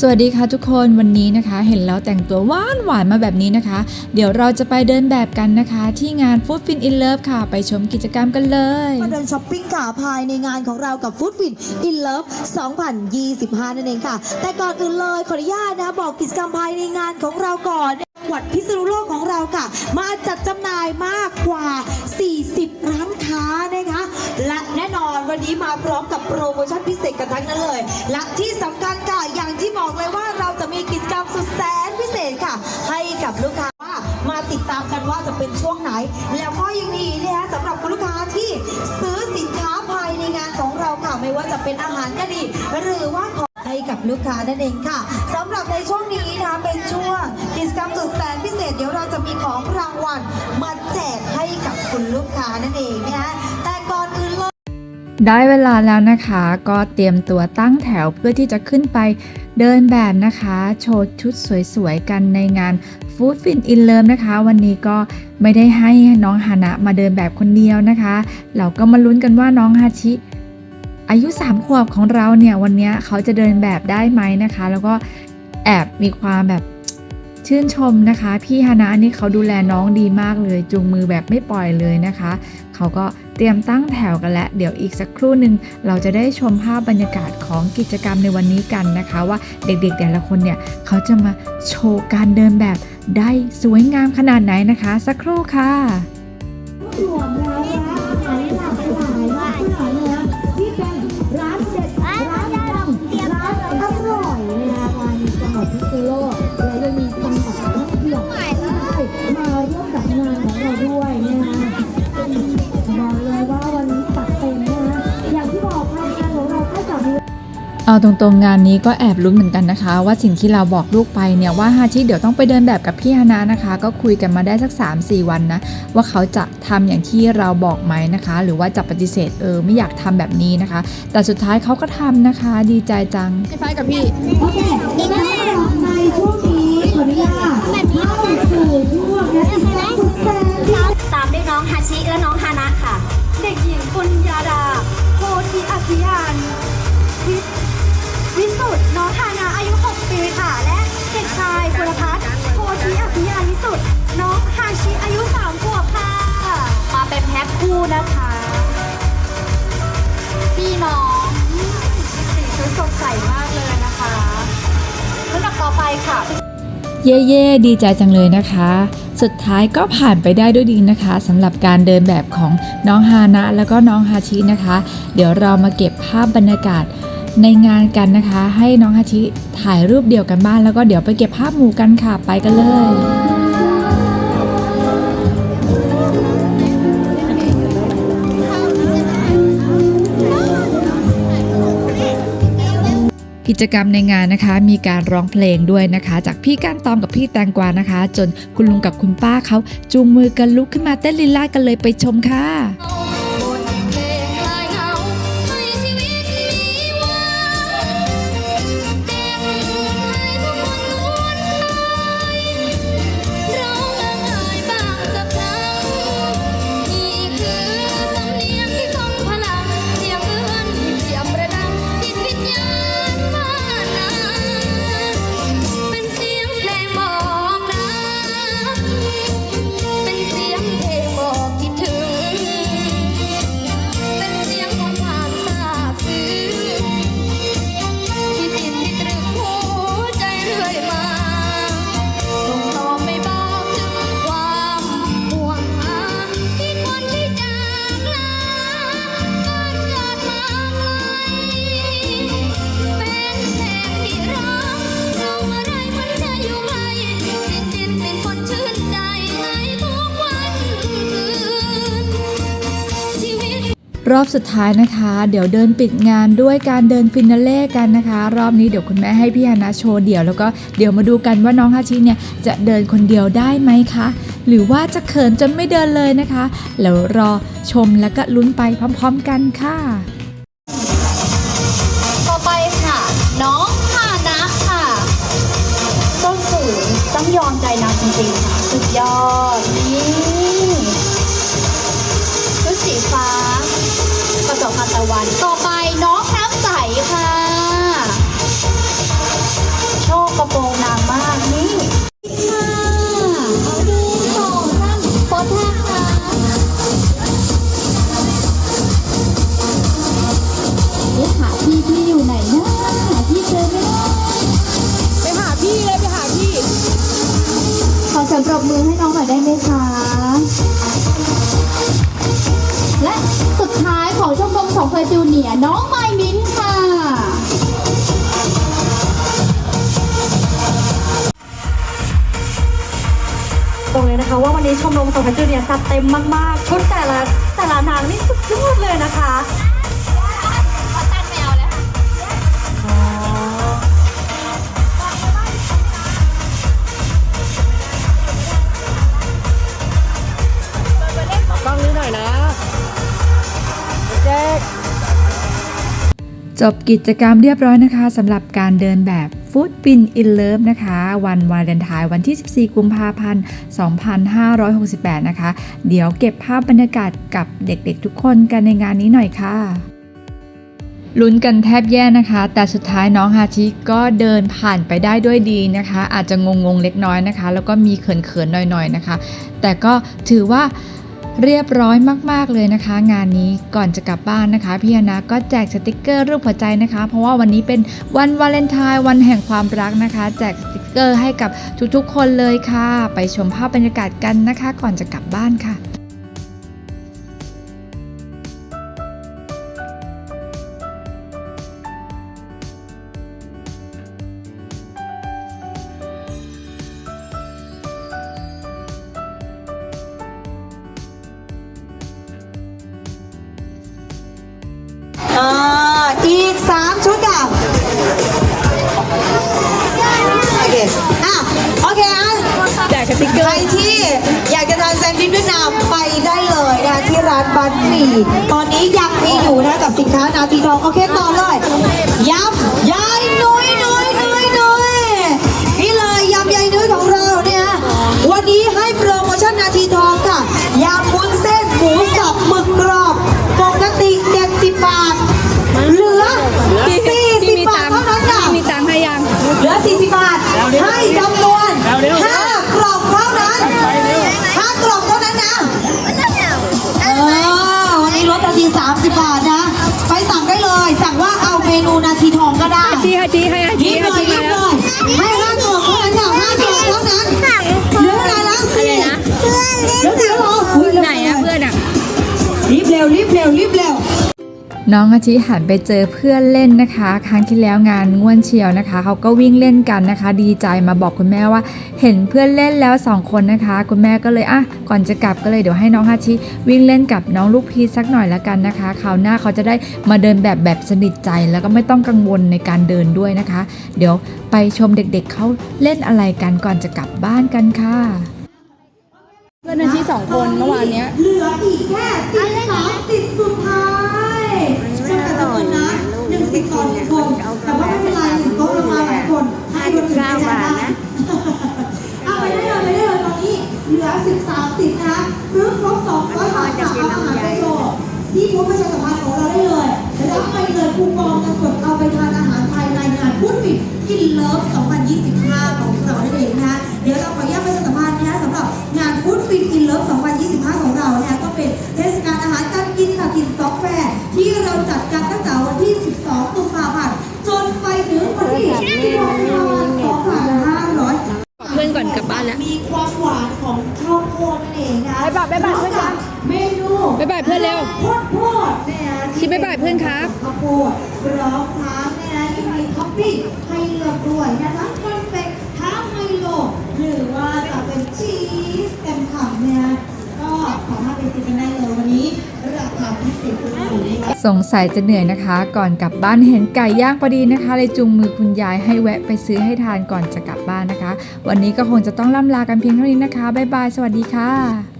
สวัสดีค่ะทุกคนวันนี้นะคะเห็นแล้วแต่งตัวหวานหวานมาแบบนี้นะคะ เดี๋ยวเราจะไปเดินแบบกันนะคะ ที่งาน Food Fin in Love ค่ะ ไปชมกิจกรรมกันเลย มาเดินช้อปปิ้งค่ะภายในงานของเรากับ Food Fin in Love 2025 นั่นเองค่ะ แต่ก่อนอื่นเลยขออนุญาตนะบอกกิจกรรมภายในงานของเราก่อน วัดพิษณุโลกของเราค่ะ มาจัดจำหน่ายมากกว่า 40 ร้านค้านะคะ และแน่นอนวันนี้มาพร้อมกับโปรโมชั่นพิเศษกันทั้งนั้นเลย และที่สำคัญค่ะอย่างที่บอกเลยว่าเราจะมีกิจกรรมสุดแสนพิเศษค่ะ ให้กับลูกค้าว่ามาติดตามกันว่าจะเป็นช่วงไหน แล้วก็ยังมีนะคะสำหรับคุณลูกค้าที่ซื้อสินค้าภายในงานของเราค่ะไม่ว่าจะเป็นอาหารก็ดี หรือว่า ลูกค้านั่นเองค่ะสำหรับในช่วงนี้นะเป็นช่วงกิจกรรมสุดแสนพิเศษเดี๋ยวเราจะมีของรางวัลมาแจกให้กับคุณลูกค้านั่นเองนะคะแต่ก่อนอื่นเลยได้เวลาแล้วนะคะ ก็เตรียมตัวตั้งแถวเพื่อที่จะขึ้นไปเดินแบบนะคะ โชว์ชุดสวยๆ กันในงาน Food Fin in Love นะคะ วันนี้ก็ไม่ได้ให้น้องฮานะมาเดินแบบคนเดียวนะคะ เราก็มาลุ้นกันว่าน้องฮาชิ อายุ 3 ขวบของเราเนี่ยวันนี้เขาจะเดินแบบได้ไหมนะคะ แล้วก็แอบมีความแบบชื่นชมนะคะ พี่ฮานะนี่เขาดูแลน้องดีมากเลย จูงมือแบบไม่ปล่อยเลยนะคะ เขาก็เตรียมตั้งแถวกันแล้ว เดี๋ยวอีกสักครู่หนึ่งเราจะได้ชมภาพบรรยากาศของกิจกรรมในวันนี้กันนะคะ ว่าเด็กๆแต่ละคนเนี่ยเขาจะมาโชว์การเดินแบบได้สวยงามขนาดไหนนะคะ สักครู่ค่ะ เอาตรงๆงานนี้ก็แอบลุ้นเหมือนกันนะคะ ว่าสิ่งที่เราบอกลูกไปเนี่ยว่าฮาชิเดี๋ยวต้องไปเดินแบบกับพี่ฮานานะคะ ก็คุยกันมาได้สัก 3-4 วันนะ ว่าเขาจะทำอย่างที่เราบอกไหมนะคะ หรือว่าจะปฏิเสธเออไม่อยากทำแบบนี้นะคะ แต่สุดท้ายเขาก็ทำนะคะ ดีใจจังไฟกับพี่โอเคในช่วงนี้ขออนุญาตเข้าสู่ช่วงและกิจกรรมตามด้วยน้องฮาชิและน้องฮานะค่ะ เย่เย่ดีใจจังเลยนะคะ สุดท้ายก็ผ่านไปได้ด้วยดีนะคะสำหรับการเดินแบบของน้องฮานะแล้วก็น้องฮาชินะคะ เดี๋ยวเรามาเก็บภาพบรรยากาศในงานกันนะคะ ให้น้องฮาชิถ่ายรูปเดียวกันบ้านแล้วก็เดี๋ยวไปเก็บภาพหมู่กันค่ะไปกันเลย กิจกรรมในงานนะคะ มีการร้องเพลงด้วยนะคะ จากพี่ก้านตอมกับพี่แตงกวานะคะ จนคุณลุงกับคุณป้าเขาจูงมือกันลุกขึ้นมาเต้นลีลาดกันเลยไปชมค่ะ รอบสุดท้ายนะคะ เดี๋ยวเดินปิดงานด้วยการเดินฟินาเล่กันนะคะ รอบนี้เดี๋ยวคุณแม่ให้พี่ฮานาโชว์เดี่ยวแล้วก็เดี๋ยวมาดูกันว่าน้องฮาชิเนี่ยจะเดินคนเดียวได้ไหมคะ หรือว่าจะเขินจนไม่เดินเลยนะคะ แล้วรอชมแล้วก็ลุ้นไปพร้อมๆกันค่ะ ต่อไปค่ะ น้องฮานะค่ะ ต้นสูงต้องยอมใจนางจริงๆค่ะสุดยอดนี่ชุดสีฟ้า ตะวันต่อไปน้องน้ำใสค่ะ โชคประโปรงนางมากนี่ ของชมรมสองเฟร์จูเนียน้องไมมินค่ะ บอกเลยนะคะว่าวันนี้ชมรมสองพันจูเนียจัดเต็มมากๆ ชุดแต่ละแต่ละนางนี่สุดยอดเลยนะคะ จบกิจกรรมเรียบร้อยนะคะสำหรับการเดินแบบฟู้ดปินอินเลิฟนะคะ วันวาเลนไทน์วันที่ 14 กุมภาพันธ์ 2568 นะคะ เดี๋ยวเก็บภาพบรรยากาศกับเด็กๆทุกคนกันในงานนี้หน่อยค่ะลุ้นกันแทบแย่นะคะ แต่สุดท้ายน้องฮาชิก็เดินผ่านไปได้ด้วยดีนะคะ อาจจะงงๆเล็กน้อยนะคะ แล้วก็มีเขินๆหน่อยๆนะคะ แต่ก็ถือว่า เรียบร้อยมาก ๆ เลยนะคะ งานนี้ก่อนจะกลับบ้านนะคะ พี่อนาก็แจกสติกเกอร์รูปหัวใจนะคะ เพราะว่าวันนี้เป็นวันวาเลนไทน์วันแห่งความรักนะคะ แจกสติกเกอร์ให้กับทุกๆ คนเลยค่ะ ไปชมภาพบรรยากาศกันนะคะ ก่อนจะกลับบ้านค่ะ โอเคอะแจกสติ๊กเกอใครร์ที่อยากจะทานแซนด์วิชเวียดนามไปได้เลยนะคะที่ร้านบันหมี่ตอนนี้ยังมีอยู่นะกับสินค้านาทีทอง โอเคต่อเลย็วรีบเร็วน้องอาชิหันไปเจอเพื่อนเล่นนะคะ ครั้งที่แล้วงานง่วนเชียวนะคะเขาก็วิ่งเล่นกันนะคะ ดีใจมาบอกคุณแม่ว่า เห็นเพื่อนเล่นแล้วสองคนนะคะ คุณแม่ก็เลยอะก่อนจะกลับก็เลยเดี๋ยวให้น้องฮาชิวิ่งเล่นกับน้องลูกพีสักหน่อยละกันนะคะคราวหน้าเขาจะได้มาเดินแบบแบบสนิทใจแล้วก็ไม่ต้องกังวลในการเดินด้วยนะคะ เดี๋ยวไปชมเด็กๆเขาเล่นอะไรกันก่อนจะกลับบ้านกันค่ะ เพื่อนอาชีสองคนเมื่อวานเนี้ยเหลืออีกแค่สิบสามสิทธิ์สุดท้ายจำกัดจำนวนนะหนึ่งสิทธิ์ต่อหนึ่งคนแต่ว่าไม่เป็นไรหนึ่งโต๊ะเรามาหลายคนให้คนอื่นไปจัดได้เอาไปได้เลยไปได้เลยตอนนี้เหลือสิบสามสิทธิ์นะซื้อครบสองร้อยบาทจากเอาอาหารไปโชว์ที่บูธประชาสัมพันธ์ของเราได้เลยรับไปเลยคูปองเงินสดเอาไปทานอาหารภายในงานพุทธฟิตกินเลิฟ2025 ของเรานั่นเองนะคะ บ๊ายบายเพื่อนเร็วโพดโพดเนี่ยนะชิบ๊ายบายเพื่อนครับข้าวโพดพร้อมทั้งเนี่ยนะยังมีท็อปปิ้งให้เลือกด้วยนะทั้งคอนเฟกต์ทั้งไมโล หรือว่าจะเป็นชีสเต็มคำเนี่ยนะก็สามารถไปซื้อกันได้เลยวันนี้ราคาพิเศษสูงๆสงสัยจะเหนื่อยนะคะ ก่อนกลับบ้านเห็นไก่ย่างพอดีนะคะ เลยจูงมือคุณยายให้แวะไปซื้อให้ทานก่อนจะกลับบ้านนะคะ วันนี้ก็คงจะต้องล่ำลากันเพียงเท่านี้นะคะบ๊ายบายสวัสดีค่ะ